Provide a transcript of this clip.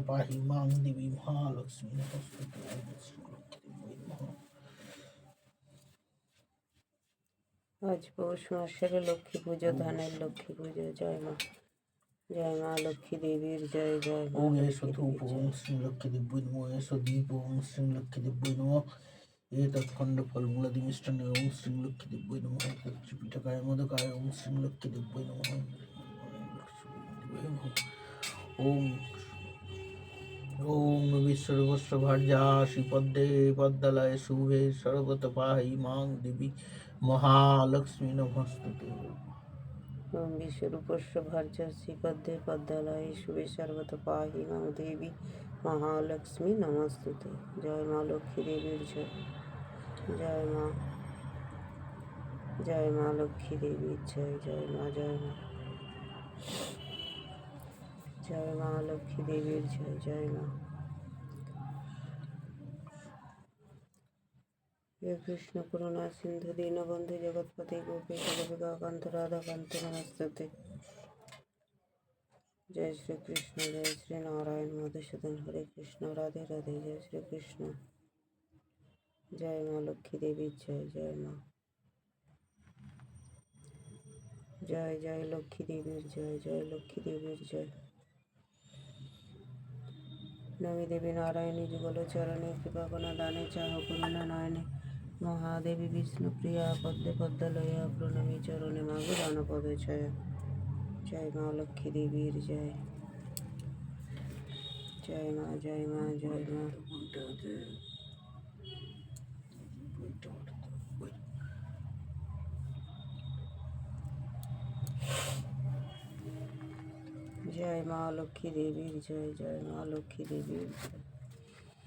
পাহি মাং দেবী মহালক্ষ্মী নমস্তুতে দেবী আজ পৌষ মাসের লক্ষ্মী পুজো ধানের লক্ষ্মী পুজো জয় মা জয় মা লক্ষ্মী দেবীর জয় জয় লক্ষ্মী এসো ধূপ ওম শ্রী লক্ষ্মী দেব্যই নমঃ এসো দীপ ওম শ্রী লক্ষ্মী দেব্যই নমঃ এতৎ খণ্ড ফলমূলাদি মিষ্টান্ন ওম শ্রী লক্ষ্মী দেব্যই নমঃ পিঠকায় মোদকায় ওম শ্রী লক্ষ্মী দেব্যই নমঃ ওম বিশ্বরূপস্য ভার্যা শ্রীপদ্মে পদ্মালয়ে শুভে সর্বত পাহি মাং দেবী মহালক্ষ্মী নমস্তুতে। ওম বিশ্বরূপস্য ভার্য শ্রীপদ্মে পদ্মালয়ে শুভে সর্বত পাহি মাং দেবী মহালক্ষ্মী নমস্তুতে। জয় মা লক্ষ্মী দেবীর জয়। জয় মা। জয় মা লক্ষ্মী দেবীর জয়। জয় মা জয় মা। জয় মা লক্ষ্মী দেবীর, জয় জয় মা। কৃষ্ণ, করুণা, সিন্ধু, দীনবন্ধু, জগৎপতি গোপীশ গোপিকাকান্ত রাধাকান্ত নমস্তে জয় শ্রী কৃষ্ণ জয় শ্রী নারায়ণ মধুসূদন, হরে কৃষ্ণ, রাধে রাধে, জয় শ্রী কৃষ্ণ জয় মা লক্ষ্মী দেবীর জয় জয় মা। জয় জয় লক্ষ্মী দেবীর, জয় জয় লক্ষ্মী দেবীর, জয়। নমী দেবী নারায়ণী যুগল চরণে কৃপাকণা দানে চাহ করুণা নয়নে। মহাদেবী বিষ্ণুপ্রিয়া পদ্মে পদ্মলয়া প্রণমী চরণে মাগো দানপদ ছয়। জয় মা লক্ষ্মী দেবীর জয়। জয় মা জয় মা জয় মা। জয় মা লক্ষ্মী দেবীর জয় জয় মা লক্ষ্মী দেবীর জয়।